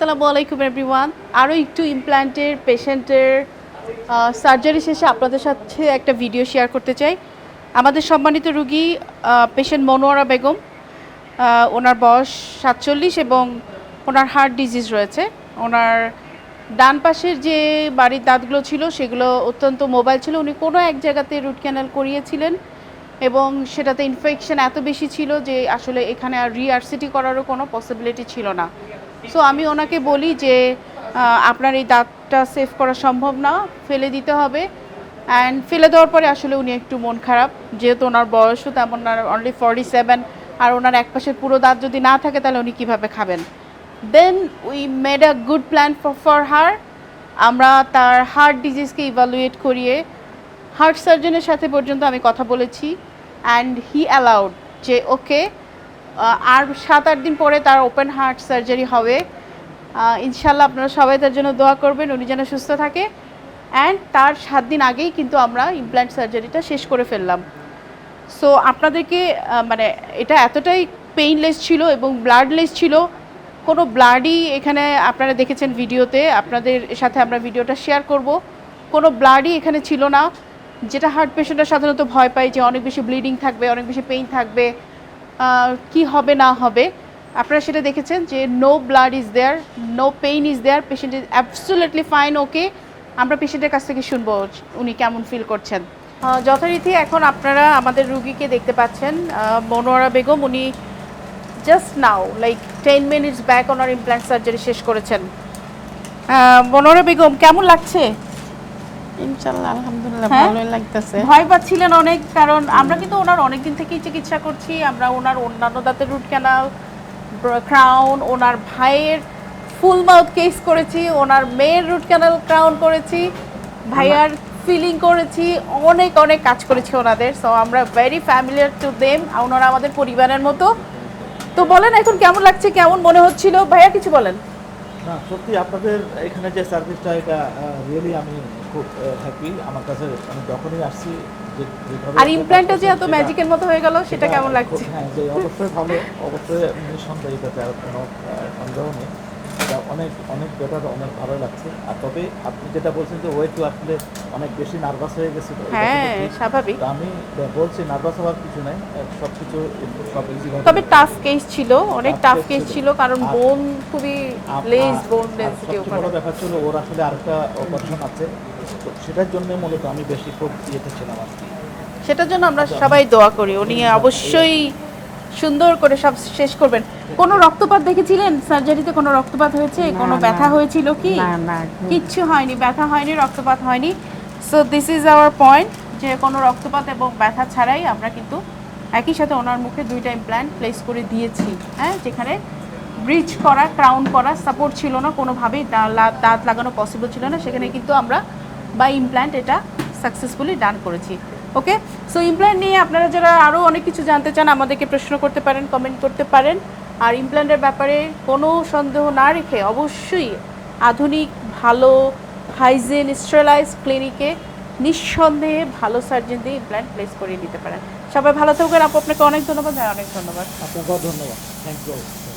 আসসালামু আলাইকুম এভরিওয়ান আরও একটু ইমপ্ল্যান্টের পেশেন্টের সার্জারি শেষে আপনাদের সাথে একটা ভিডিও শেয়ার করতে চাই। আমাদের সম্মানিত রুগী পেশেন্ট মনোয়ারা বেগম ওনার বয়স সাতচল্লিশ এবং ওনার হার্ট ডিজিজ রয়েছে। ওনার ডান পাশের যে বাড়ির দাঁতগুলো ছিল, সেগুলো অত্যন্ত মোবাইল ছিল। উনি কোনো এক জায়গাতে রুট ক্যানাল করিয়েছিলেন এবং সেটাতে ইনফেকশন এত বেশি ছিল যে আসলে এখানে আর রিআরসিটি করারও কোনো পসিবিলিটি ছিল না। সো আমি ওনাকে বলি যে আপনার এই দাঁতটা সেভ করা সম্ভব না, ফেলে দিতে হবে। অ্যান্ড ফেলে দেওয়ার পরে আসলে উনি একটু মন খারাপ। যেহেতু ওনার বয়সও তেমন না অনলি ফর্টি সেভেন আর ওনার এক পাশের পুরো দাঁত যদি না থাকে, তাহলে উনি কীভাবে খাবেন? Then we made a good plan for for her আমরা তার হার্ট ডিজিজকে ইভালুয়েট করিয়ে হার্ট সার্জনের সাথে পর্যন্ত আমি কথা বলেছি। অ্যান্ড হি অ্যালাউড যে, ওকে আর সাত আট দিন পরে তার ওপেন হার্ট সার্জারি হবে। ইনশাল্লাহ আপনারা সবাই তার জন্য দোয়া করবেন, উনি যেন সুস্থ থাকে। অ্যান্ড তার সাত দিন আগেই কিন্তু আমরা ইমপ্ল্যান্ট সার্জারিটা শেষ করে ফেললাম। সো আপনাদেরকে মানে এটা এতটাই পেইনলেস ছিল এবং ব্লাডলেস ছিল। কোনো ব্লাডই এখানে আপনারা দেখেছেন ভিডিওতে, আপনাদের সাথে আমরা ভিডিওটা শেয়ার করব। কোনো ব্লাডই এখানে ছিল না, যেটা হার্ট পেশেন্টরা সাধারণত ভয় পায় যে অনেক বেশি ব্লিডিং থাকবে, অনেক বেশি পেইন থাকবে। কি হবে না হবে, আপনারা সেটা দেখেছেন যে no blood is there no pain is there patient is absolutely fine okay আমরা পেশেন্টের কাছ থেকে শুনব উনি কেমন ফিল করছেন। যথারীতি এখন আপনারা আমাদের রুগীকে দেখতে পাচ্ছেন মনোয়ারা বেগম, উনি just now like ten minutes back ওনার ইমপ্ল্যান্ট সার্জারি শেষ করেছেন। মনোয়ারা বেগম, কেমন লাগছে? ইনশাল্লাহ আলহামদুলিল্লাহ হ্যাঁ? ভালোই লাগতেছে। ভয় পাচ্ছিলেন অনেক কারণ আমরা কিন্তু ওনার অনেক দিন থেকেই চিকিৎসা করছি। আমরা ওনার অন্যান্য দাঁতের রুট ক্যানাল ক্রাউন ওনার ভাইয়ের ফুল মাউথ কেস করেছি ওনার মেয়ের রুট ক্যানাল ক্রাউন করেছি ভাইয়ার ফিলিং করেছি অনেক অনেক কাজ করেছি ওনাদের। সো আমরা ভেরি ফ্যামিলিয়ার টু দেম ওনারা আমাদের পরিবারের মতো। তো বলেন এখন কেমন লাগছে কেমন মনে হচ্ছিল? ভাইয়া কিছু বলেন। না সত্যি আপনাদের এখানে যে সার্ভিসটা এটা রিয়েলি আমি খুব হ্যাপি আমার কাছে আমি যখনই আসছি আর ইমপ্ল্যান্টটা যে এত ম্যাজিকের মতো হয়ে গেল সেটা কেমন লাগছে? হ্যাঁ যে অবশ্যই ভালো অবশ্যই নিঃসন্দেহ এটাতে আর কোনো সন্দেহ নেই। এটা অনেক অনেক বেটার অনেক ভালো লাগছে। আর তবে আপনি যেটা বলছেন যে ওয়েট আসলে অনেক বেশি নার্ভাস হয়ে গেছিল হ্যাঁ স্বাভাবিক। আমি বলছি নার্ভাস হওয়ার কিছু নাই সব কিছু সব তবে টাফ কেস ছিল অনেক টাফ কেস ছিল। কারণ বোন খুবই লেজ বোন ডেন্সিটি ওখানে। ব্যাপার ছিল ওর আসলে আরেকটা অপারেশন আছে। তো সেটার জন্য মূলত আমি বেশি খুব ইয়েতে ছিলাম আর কি। সেটার জন্য আমরা সবাই দোয়া করি উনি অবশ্যই সুন্দর করে সব শেষ করবেন। কোনো রক্তপাত দেখেছিলেন? সার্জারিতে কোনো রক্তপাত হয়েছে? কোনো ব্যথা হয়েছিল কি? কিচ্ছু হয়নি ব্যথা হয়নি রক্তপাত হয়নি। So this is our point যে কোনো রক্তপাত এবং ব্যথা ছাড়াই আমরা কিন্তু একই সাথে ওনার মুখে দুইটা ইমপ্ল্যান্ট প্লেস করে দিয়েছি হ্যাঁ? যেখানে ব্রিজ করা ক্রাউন করা সাপোর্ট ছিল না কোনোভাবেই দাঁত লাগানো পসিবল ছিল না। সেখানে কিন্তু আমরা বাই ইমপ্ল্যান্ট এটা সাকসেসফুলি ডান করেছি। ওকে সো ইমপ্ল্যান্ট নিয়ে আপনারা যারা আরও অনেক কিছু জানতে চান, আমাদেরকে প্রশ্ন করতে পারেন কমেন্ট করতে পারেন। আর ইমপ্ল্যান্টের ব্যাপারে কোনো সন্দেহ না রেখে অবশ্যই আধুনিক, ভালো হাইজেন স্টেলাইজ ক্লিনিকে নিঃসন্দেহে ভালো সার্জন দিয়ে ইমপ্ল্যান্ট প্লেস করিয়ে নিতে পারেন। সবাই ভালো থাকবেন। আপু, আপনাকে অনেক ধন্যবাদ হ্যাঁ অনেক ধন্যবাদ। আপনাকেও ধন্যবাদ। Thank you